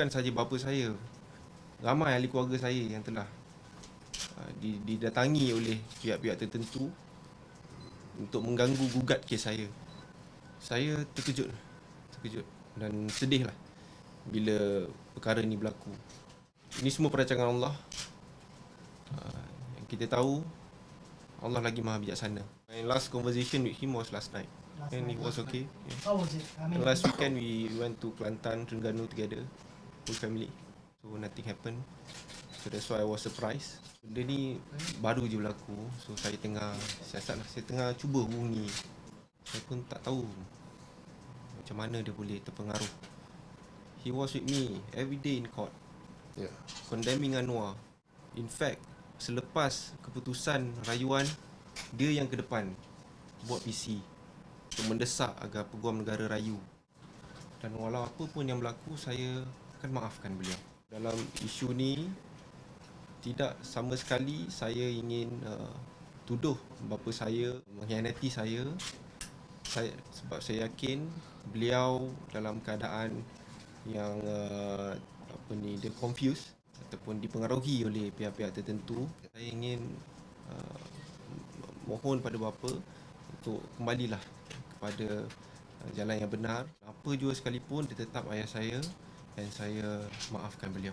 bukan saja bapa saya. Ramai ahli keluarga saya yang telah uh, didatangi oleh pihak-pihak tertentu untuk mengganggu gugat kes saya. Saya terkejut. Terkejut dan sedih lah bila perkara ni berlaku. Ini semua perancangan Allah. Uh, yang kita tahu Allah lagi maha bijaksana. My last conversation with him was last night. Last and night, it was okay. Yeah. How was it? I mean, last weekend we went to Kelantan, Terengganu together, whole family. So nothing happened. So that's why I was surprised. Benda ni baru je berlaku. So saya tengah siasat lah. Saya tengah cuba hubungi. Saya pun tak tahu macam mana dia boleh terpengaruh. He was with me every day in court. Yeah. Condemning Anwar. In fact, selepas keputusan rayuan, dia yang ke depan buat PC untuk mendesak agar Peguam Negara rayu. Dan walau apa pun yang berlaku, saya akan maafkan beliau. Dalam isu ni, tidak sama sekali saya ingin uh, tuduh bapa saya mengkhianati saya. saya sebab saya yakin beliau dalam keadaan yang uh, apa ni dia confused ataupun dipengaruhi oleh pihak-pihak tertentu saya ingin uh, mohon pada bapa untuk kembalilah kepada uh, jalan yang benar apa jua sekalipun dia tetap ayah saya dan saya maafkan beliau